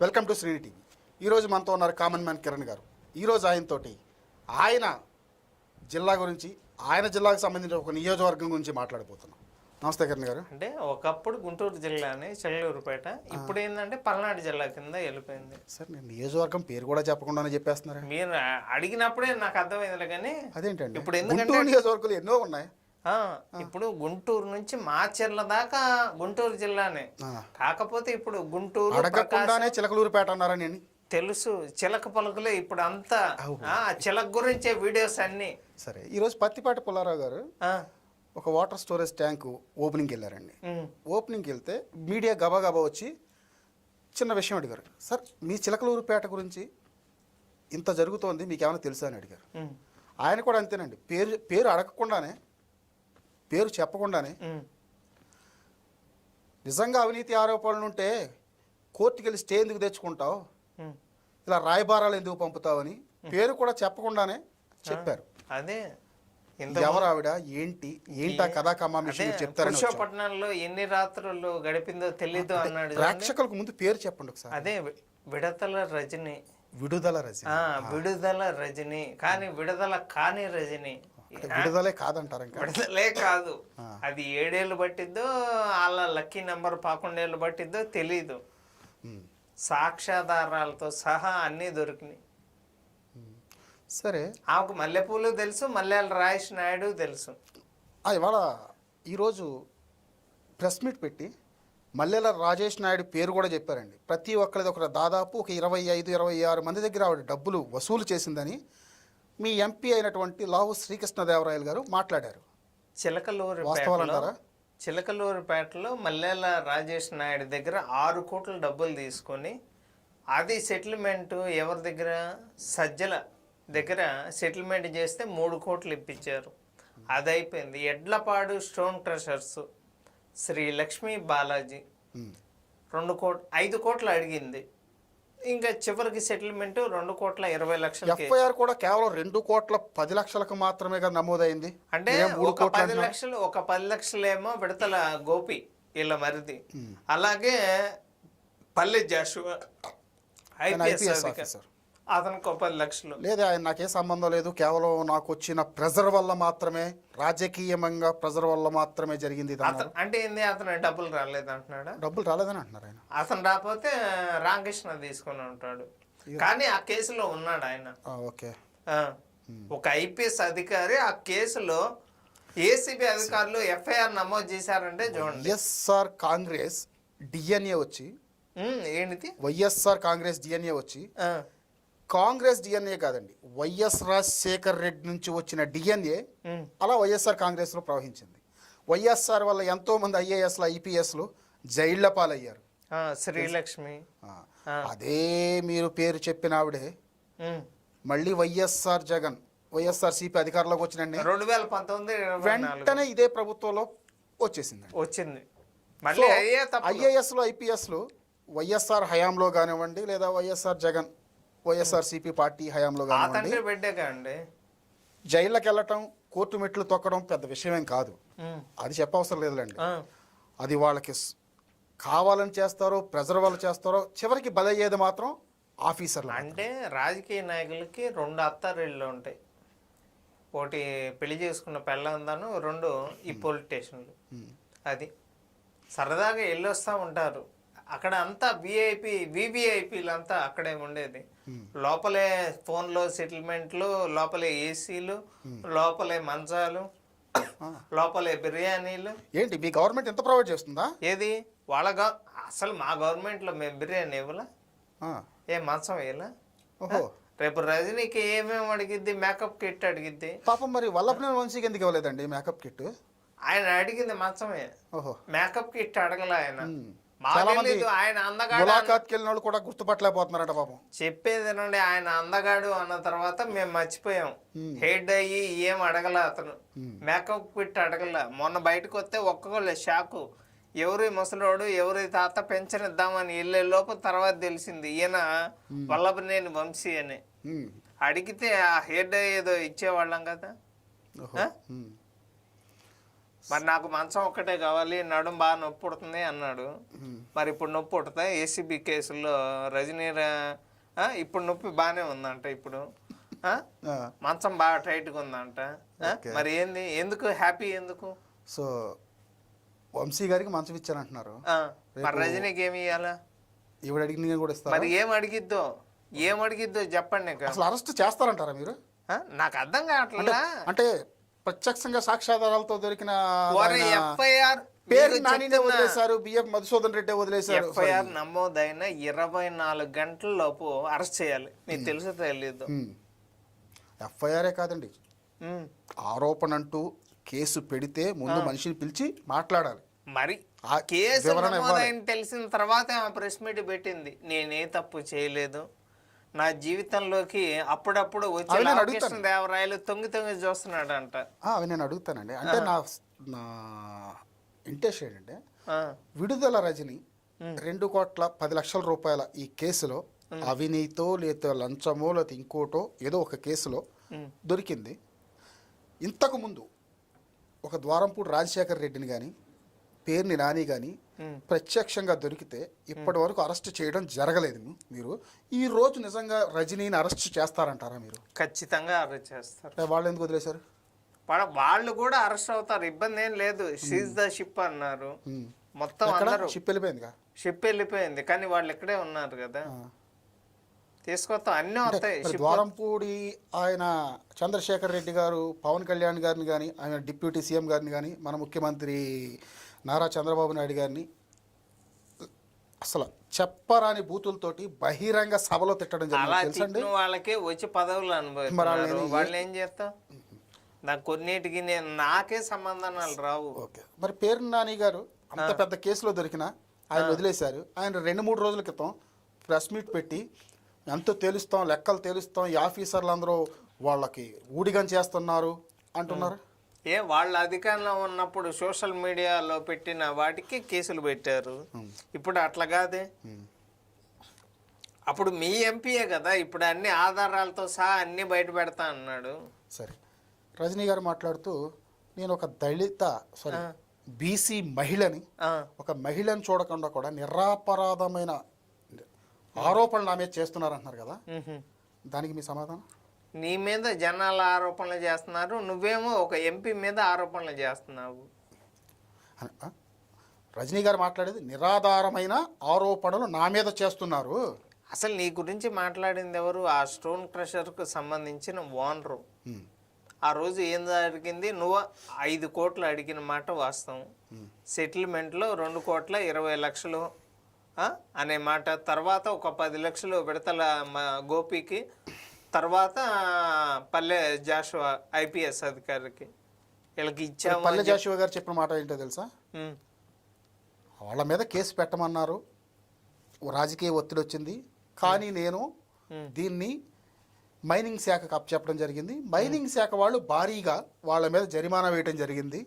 Welcome to Srini TV. ఈరోజు మనతో ఉన్నారు కామన్ మ్యాన్ కిరణ్ గారు. ఈరోజు ఆయనతోటి ఆయన జిల్లా గురించి ఆయన జిల్లాకు సంబంధించిన ఒక నియోజకవర్గం గురించి మాట్లాడిపోతున్నాం నమస్తే కిరణ్ గారు. అంటే ఒకప్పుడు గుంటూరు జిల్లాని చెల్లూరుపేట. ఇప్పుడు ఏంటంటే పల్నాడు జిల్లా కింద వెళ్ళిపోయింది. సార్ నేను నియోజకవర్గం పేరు కూడా చెప్పకుండానే చెప్పేస్తున్నారా? మీరు అడిగినప్పుడే నాకు అర్థమైందిలే కానీ అదేంటండి? ఇప్పుడు ఎందుకంటే- నియోజకవర్గాలు ఎన్నో ఉన్నాయి. ఇప్పుడు గుంటూరు నుంచి మాచర్ల దాకా గుంటూరు జిల్లానే. కాకపోతే ఇప్పుడు గుంటూరు చిలకలూరుపేట అన్నారా నేను. తెలుసు చిలక పలుకులే ఇప్పుడు అంతా. చిలక గురించే వీడియోస్ అన్ని. సరే ఈరోజు పత్తిపాటి పుల్లారావు గారు ఒక వాటర్ స్టోరేజ్ ట్యాంకు ఓపెనింగ్కి వెళ్ళారండి. ఓపెనింగ్కి వెళ్తే మీడియా గబా గబా వచ్చి చిన్న విషయం అడిగారు. సార్ మీ చిలకలూరుపేట గురించి ఇంత జరుగుతోంది మీకు ఏమైనా తెలుసా? అని అడిగారు. ఆయన కూడా అంతేనండి. పేరు పేరు అడగకుండానే పేరు చెప్పకుండానే నిజంగా అవినీతి ఆరోపణలు ఉంటే కోర్టుకి వెళ్ళి స్టే ఎందుకు తెచ్చుకుంటావు. ఇలా రాయబారాలు ఎందుకు పంపుతావని పేరు కూడా చెప్పకుండానే చెప్పారు. అదే. ఇంత ఎవరు ఆవిడ? ఏంటి? ఏంటి ఆ కథా చెప్తారని వచ్చాం. పురుషోపట్నంలో ఎన్ని రాత్రులు గడిపిందో తెలీదు అన్నాడు. ప్రేక్షకులకు ముందు పేరు చెప్పండి ఒకసారి. అదే విడతల రజని. విడుదల రజని. విడుదల రజని. కానీ విడుదల కాని రజని. విడుదలే కాదంటారు ఇంకా. విడుదలే కాదు. అది ఏడేళ్ళు పట్టిద్దో వాళ్ళ లక్కీ నెంబర్ పదకొండేళ్ళు పట్టిద్దో తెలీదు. సాక్ష్యాధారాలతో సహా అన్నీ దొరికినాయి. సరే. ఆమెకు మల్లెపూలు తెలుసు మల్లెల రాయేష్ నాయుడు తెలుసు. ఇవాళ ఈరోజు ప్రెస్ మీట్ పెట్టి మల్లెల రాజేష్ నాయుడు పేరు కూడా చెప్పారండి. ప్రతి ఒక్కరిది ఒక దాదాపు ఒక ఇరవై ఐదు ఇరవై ఆరు మంది దగ్గర ఆవిడ డబ్బులు వసూలు చేసిందని మీ ఎంపీ అయినటువంటి లావు శ్రీకృష్ణదేవరాయలు గారు మాట్లాడారు. వాస్తవాలు చిలకలూరిపేటలో మల్లెల రాజేష్ నాయుడు దగ్గర ఆరు కోట్ల డబ్బులు తీసుకొని అది సెటిల్మెంట్ ఎవరి దగ్గర? సజ్జల దగ్గర సెటిల్మెంట్ చేస్తే మూడు కోట్లు ఇప్పించారు. అది అయిపోయింది ఎడ్లపాడు స్టోన్ క్రషర్స్ శ్రీ లక్ష్మీ బాలాజీ. రెండు కోట్ ఐదు కోట్లు అడిగింది. ఇంకా చివరికి సెటిల్మెంట్ రెండు కోట్ల ఇరవై లక్షలకి. ఎఫ్ఐఆర్ కూడా కేవలం రెండు కోట్ల పది లక్షలకు మాత్రమే కదా నమోదైంది. అంటే ఒక పది? లక్షలు ఒక పది లక్షలేమో విడతల గోపి వీళ్ళ మరిది. అలాగే పల్లె జాషువా ఐపీఎస్ అధికారి. ఆఫీసర్. అతనికి పది లక్షలు. లేదా ఆయన నాకే సంబంధం లేదు. కేవలం నాకు వచ్చిన ప్రెజర్ వల్ల మాత్రమే రాజకీయంగా ప్రెజర్ వల్ల మాత్రమే జరిగింది అంటే ఏంది? అతను డబ్బులు రాలేదు అంటున్నాడా డబ్బులు రాలేదని అంటున్నారు ఆయన. అతను రాకపోతే రామకృష్ణ తీసుకొని ఉంటాడు. కానీ ఆ కేసులో ఉన్నాడు ఆయన. ఓకే. ఒక ఐపీఎస్ అధికారి ఆ కేసులో ఏసీబీ అధికారులు ఎఫ్ఐఆర్ నమోదు చేశారంటే చూడండి. వైఎస్ఆర్ కాంగ్రెస్ డిఎన్ఏ వచ్చి ఏంటిది? వైఎస్ఆర్ కాంగ్రెస్ డిఎన్ఏ వచ్చి కాంగ్రెస్ డిఎన్ఏ కాదండి. వైఎస్ రాజశేఖర్ రెడ్డి నుంచి వచ్చిన డిఎన్ఏ అలా వైఎస్ఆర్ కాంగ్రెస్లో ప్రవహించింది. వైఎస్ఆర్ వల్ల ఎంతో మంది ఐఏఎస్లు ఐపీఎస్లు జైళ్ళ పాలయ్యారు. శ్రీలక్ష్మి. అదే మీరు పేరు చెప్పిన ఆవిడే. మళ్ళీ వైఎస్ఆర్ జగన్ వైఎస్ఆర్ సిపి అధికారంలోకి వచ్చినండి. రెండు వేల పంతొమ్మిది వెంటనే ఇదే ప్రభుత్వంలో వచ్చేసిందండి. వచ్చింది. మళ్ళీ ఐఏఎస్లు ఐపీఎస్లు వైఎస్ఆర్ హయాంలో కానివ్వండి లేదా వైఎస్ఆర్ జగన్ వైఎస్ఆర్ సిపి పార్టీ హయాంలో కానివ్వండి జైళ్ళకి వెళ్ళటం కోర్టు మెట్లు తొక్కడం పెద్ద విషయమేం కాదు. అది చెప్పవసరం లేదులేండి. అది వాళ్ళకి కావాలని చేస్తారో ప్రెజర్ వల్ల చేస్తారో చివరికి బలయ్యేది మాత్రం ఆఫీసర్లు అంటే రాజకీయ నాయకులకి రెండు అత్తారిళ్ళు ఉంటాయి. ఒకటి పెళ్ళి చేసుకున్న పెళ్ళందాను రెండు ఈ పోలీస్ స్టేషన్లు. అది సరదాగా వెళ్ళొస్తూ ఉంటారు. అక్కడ అంతా విఐపి వివిఐపీలు అంతా అక్కడే ఉండేది. లోపలే ఫోన్లో సెటిల్మెంట్లు లోపలే ఏసీలు లోపలే మంచాలు లోపలే బిర్యానీలు. ఏంటి మీ గవర్నమెంట్ ఎంత ప్రొవైడ్ చేస్తుందా? ఏది? వాళ్ళ అసలు మా గవర్నమెంట్లో మేము బిర్యానీ ఇవ్వలా? ఏ మంచం వేయలా? ఓహో. రేపు రజనీకి ఏమేమి అడిగిద్ది? Makeup kit అడిగిద్ది. పాపం మరి వల్లభనేని వంశీకి ఎందుకు ఇవ్వలేదండి మేకప్ కిట్ ఆయన అడిగింది మంచమే. ఓహో. మేకప్ కిట్ అడగల ఆయన. చాలా మంది తెలీదు ఆయన అందగాడు ములాఖాత్కి వెళ్ళిన వాళ్ళు కూడా గుర్తుపట్టలేకపోతున్నారట పాపం చెప్పేదేనండి ఆయన అందగాడు అన్న తర్వాత మేము మర్చిపోయాం. హెడ్ అయ్యి ఏం అడగల అతను. మేకప్ కిట్ అడగల. మొన్న బయటకు వస్తే ఒక్కొక్కళ్ళు షాకు. ఎవరి ముసలోడు ఎవరి తాత పెన్షన్ ఇద్దామని వెళ్ళే లోపు తర్వాత తెలిసింది ఈయన వల్లభనేని వంశీ అని. అడిగితే ఆ హెడ్ ఏదో ఇచ్చేవాళ్ళం కదా. మరి నాకు మంచం ఒక్కటే కావాలి నడుం బాగా నొప్పి పుడుతుంది అన్నాడు. మరి ఇప్పుడు నొప్పి పుడుతా ఏసీబీ కేసుల్లో రజనీ ఇప్పుడు నొప్పి బాగానే ఉందంట ఇప్పుడు. మంచం బాగా టైట్గా ఉందంట? మరి ఏంది? ఎందుకు? హ్యాపీ ఎందుకు? సో వంశీ గారికి మంచం ఇచ్చానంటున్నారు. ఆ, మరి రజనీకి ఏమి ఇవ్వాలా ఈవిడ అడిగిన కూడా ఇస్తారు? మరి ఏం అడిగిద్దో? ఏం అడిగిద్దో చెప్పండి. అసలు అరెస్ట్ చేస్తారంటారా మీరు? నాకు అర్థం కావట్లేదా? అంటే ప్రత్యక్షంగా సాక్ష్యాధారాలతో దొరికిన ఎఫ్ఐఆర్ పేరు నానినే వదిలేశారు బిఎఫ్ మధుసూదన్ రెడ్డి వదిలేశారు. ఎఫ్ఐఆర్ నమోదైన ఇరవై నాలుగు గంటల లోపు అరెస్ట్ చేయాలి. నీకు తెలుసు తెలీదు ఎఫ్ఐఆర్ఏ కాదండి. ఆరోపణ అంటూ కేసు పెడితే ముందు మనిషిని పిలిచి మాట్లాడాలి. మరి ఆ కేసు నమోదైన తెలిసిన తర్వాత ఆమె ప్రెస్ మీట్ పెట్టింది. నేనే తప్పు చేయలేదు. నా జీవితంలోకి అప్పుడప్పుడు వచ్చి రామకృష్ణ దేవరాయలు తొంగి తొంగి చూస్తున్నాడు అంట అవి నేను అడుగుతానండి. అంటే నా నా ఇంటెస్ట్ ఏంటంటే విడుదల రజని రెండు కోట్ల పది లక్షల రూపాయల ఈ కేసులో అవినీతో లేదా లంచమో లేకపోతే ఇంకోటో ఏదో ఒక కేసులో దొరికింది. ఇంతకు ముందు ఒక ద్వారంపూడి రాజశేఖర్ రెడ్డిని కానీ పేరుని నాని కానీ. ప్రత్యక్షంగా దొరికితే ఇప్పటి వరకు అరెస్ట్ చేయడం జరగలేదు మీరు. ఈ రోజు నిజంగా రజనీని అరెస్ట్ చేస్తారంటారా మీరు? ఖచ్చితంగా అరెస్ట్ చేస్తారు. వాళ్ళు ఎందుకు వదిలేశారు? వాళ్ళ- కూడా అరెస్ట్ అవుతారు. ఇబ్బంది ఏం లేదు. సీజ్ ద షిప్ అన్నారు. మొత్తం అందరూ షిప్ వెళ్ళిపోయిందిగా? షిప్ వెళ్ళిపోయింది. కానీ వాళ్ళు ఇక్కడే ఉన్నారు కదా. తీసుకొస్తాం. అన్నీ వస్తాయి. ద్వారంపూడి ఆయన చంద్రశేఖర్ రెడ్డి గారు పవన్ కళ్యాణ్ గారిని కానీ ఆయన డిప్యూటీ సీఎం గారిని కానీ మన ముఖ్యమంత్రి నారా చంద్రబాబు నాయుడు గారిని అసలు చెప్పరాని బూతులతోటి బహిరంగ సభలో తిట్టడం జరిగింది. వాళ్ళకే వచ్చి పదవులు అనుభవిస్తున్నారు. వాళ్ళని- వాళ్ళు ఏం చేస్తాం నాకు కొన్నిటికి నేను నాకే సంబంధాలు రావు. ఓకే. మరి పేరు నాని గారు అంత పెద్ద కేసులో దొరికిన ఆయన వదిలేశారు. ఆయన రెండు మూడు రోజుల క్రితం ప్రెస్ మీట్ పెట్టి ఎంతో తేలుస్తాం లెక్కలు తేలుస్తాం ఈ ఆఫీసర్లు అందరూ వాళ్ళకి ఊడిగం చేస్తున్నారు అంటున్నారు? ఏ వాళ్ళ అధికారంలో ఉన్నప్పుడు సోషల్ మీడియాలో పెట్టిన వాటికి కేసులు పెట్టారు. ఇప్పుడు అట్లా కాదే. అప్పుడు మీ ఎంపీయే కదా ఇప్పుడు అన్ని ఆధారాలతో సహా అన్ని బయట పెడతా అన్నాడు. సరే. రజనీ గారు మాట్లాడుతూ నేను ఒక దళిత సారీ బీసీ మహిళని ఒక మహిళని చూడకుండా కూడా నిరాపరాధమైన ఆరోపణలు మీద చేస్తున్నారంటున్నారు కదా. దానికి మీ సమాధానం? నీ మీద జనాల ఆరోపణలు చేస్తున్నారు నువ్వేమో ఒక ఎంపీ మీద ఆరోపణలు చేస్తున్నావు? రజనీ గారు మాట్లాడేది నిరాధారమైన ఆరోపణలు నా మీద చేస్తున్నారు. అసలు నీ గురించి మాట్లాడింది ఎవరు? ఆ స్టోన్ క్రషర్కు సంబంధించిన ఓనరు. ఆ రోజు ఏం జరిగింది? నువ్వు ఐదు కోట్లు అడిగిన మాట వాస్తవం. సెటిల్మెంట్లో రెండు కోట్ల ఇరవై లక్షలు అనే మాట. తర్వాత ఒక పది లక్షలు విడతల మా గోపికి తర్వాత పల్లె జాషువా ఐపీఎస్ అధికారికి వీళ్ళకి ఇచ్చాము పల్లె జాషువా గారు చెప్పిన మాట ఏంటో తెలుసా? వాళ్ళ మీద కేసు పెట్టమన్నారు. రాజకీయ ఒత్తిడి వచ్చింది. కానీ నేను దీన్ని మైనింగ్ శాఖకు అప్పచెప్పడం జరిగింది. మైనింగ్ శాఖ వాళ్ళు భారీగా వాళ్ళ మీద జరిమానా వేయడం జరిగింది.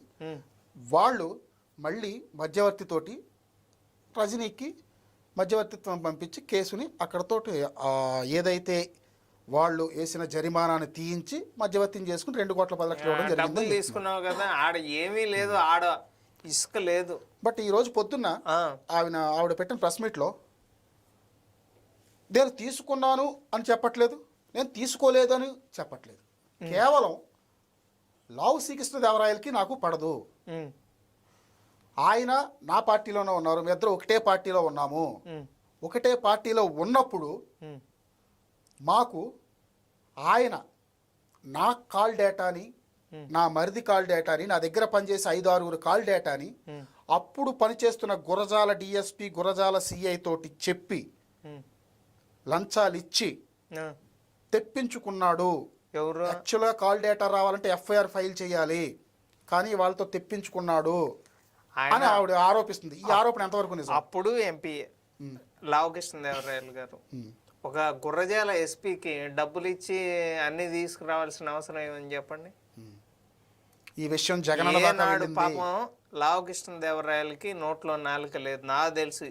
వాళ్ళు మళ్ళీ మధ్యవర్తితోటి రజనీకి మధ్యవర్తిత్వం పంపించి కేసుని అక్కడతోటి ఏదైతే వాళ్ళు వేసిన జరిమానాన్ని తీయించి మధ్యవర్తిని చేసుకుని రెండు కోట్ల పది లక్షలు ఇవ్వడం జరిగింది. తీసుకున్నావు కదా ఆడ ఏమీ లేదు ఆడ ఇసుక లేదు. బట్ ఈ రోజు పొద్దున్న ఆవిడ ఆవిడ పెట్టిన ప్రెస్ మీట్లో నేను తీసుకున్నాను అని చెప్పట్లేదు నేను తీసుకోలేదు అని చెప్పట్లేదు కేవలం లావు శ్రీకృష్ణదేవరాయలకి నాకు పడదు. ఆయన నా పార్టీలోనే ఉన్నారు మీ ఇద్దరు ఒకటే పార్టీలో ఉన్నాము. ఒకటే పార్టీలో ఉన్నప్పుడు మాకు ఆయన నా కాల్ డేటాని నా మరిది కాల్ డేటాని నా దగ్గర పనిచేసే ఐదు ఆరుగురు కాల్ డేటాని అప్పుడు పనిచేస్తున్న గురజాల డిఎస్పి గురజాల సిఐ తోటి చెప్పి. లంచాలు ఇచ్చి తెప్పించుకున్నాడు. ఎవరు? యాక్చువల్గా కాల్ డేటా రావాలంటే ఎఫ్ఐఆర్ ఫైల్ చేయాలి. కానీ వాళ్ళతో తెప్పించుకున్నాడు అని ఆవిడ ఆరోపిస్తుంది. ఈ ఆరోపణ ఎంతవరకు నిజం? అప్పుడు ఎంపీ లావకృష్ణదేవరాయలు గారు. ఒక గుర్రజాల ఎస్పీకి డబ్బులు ఇచ్చి అన్ని తీసుకురావాల్సిన అవసరం ఏమని చెప్పండి? ఈ విషయం ఏనాడు వెళ్ళింది. పాపం లావకృష్ణదేవరాయలకి నోట్లో నాలుక లేదు. నాకు తెలిసి.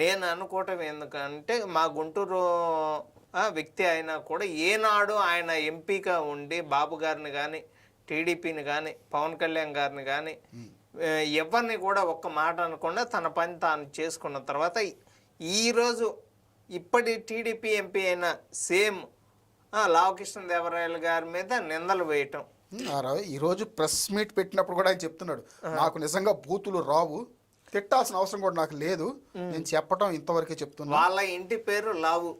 నేను అనుకోవటం ఎందుకంటే మా గుంటూరు వ్యక్తి అయినా కూడా ఏనాడు ఆయన ఎంపీగా ఉండి బాబు గారిని కానీ టీడీపీని కానీ పవన్ కళ్యాణ్ గారిని కానీ ఎవరిని కూడా ఒక్క మాట అనకుండా తన పని తాను చేసుకున్న తర్వాత ఈరోజు ఇప్పటి టీడీపీ ఎంపీ అయిన సేమ్ లావకృష్ణ దేవరాయలు గారి మీద నిందలు వేయటం. ఈరోజు ప్రెస్ మీట్ పెట్టినప్పుడు కూడా ఆయన చెప్తున్నాడు నాకు నిజంగా బూతులు రావు తిట్టాల్సిన అవసరం కూడా నాకు లేదు నేను చెప్పటం ఇంతవరకే చెప్తున్నా. వాళ్ళ ఇంటి పేరు లావు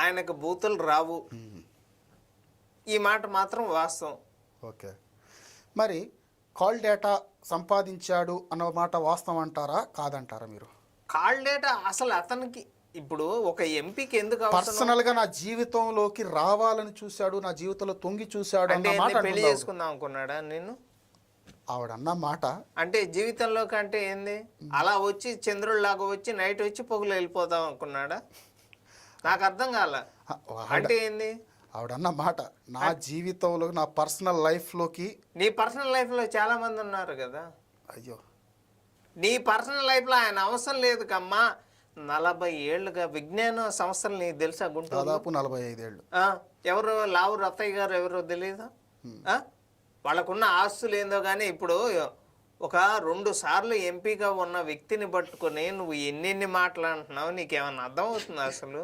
ఆయనకు బూతులు రావు. ఈ మాట మాత్రం వాస్తవం. ఓకే. మరి కాల్ డేటా సంపాదించాడు అన్న మాట వాస్తవం అంటారా? కాదంటారా మీరు? కాల్ డేటా అసలు అతనికి ఇప్పుడు ఒక ఎంపీకి ఎందుకు పర్సనల్గా నా జీవితంలోకి రావాలని చూశాడు నా జీవితంలో తొంగి చూశాడు అన్న మాట పెళ్ళి. చేసుకుందాం అనుకున్నాడా నేను ఆవిడ అన్న మాట. అంటే జీవితంలోకి అంటే ఏంది? అలా వచ్చి చంద్రుడిలాగా వచ్చి నైట్ వచ్చి పొగులు వెళ్ళిపోదాం అనుకున్నాడా? నాకు అర్థం కాల. అంటే ఏంది? ఆవిడ అన్న మాట. నా జీవితంలో నా పర్సనల్ లైఫ్లోకి నీ పర్సనల్ లైఫ్లో చాలా మంది ఉన్నారు కదా. అయ్యో. నీ పర్సనల్ లైఫ్లో ఆయన అవసరం లేదు కమ్మా. నలభై ఏళ్ళుగా విజ్ఞాన సంస్థలు నీకు తెలుసా గుంటూరు దాదాపు నలభై ఐదేళ్ళు ఎవరు లావు రత్తయ్య గారు ఎవరో తెలియదా? వాళ్ళకున్న ఆస్తులు ఏందో కానీ ఇప్పుడు ఒక రెండు సార్లు ఎంపీగా ఉన్న వ్యక్తిని పట్టుకొని నువ్వు ఎన్నెన్ని మాటలు అంటున్నావు? నీకేమన్నా అర్థమవుతుందా అసలు?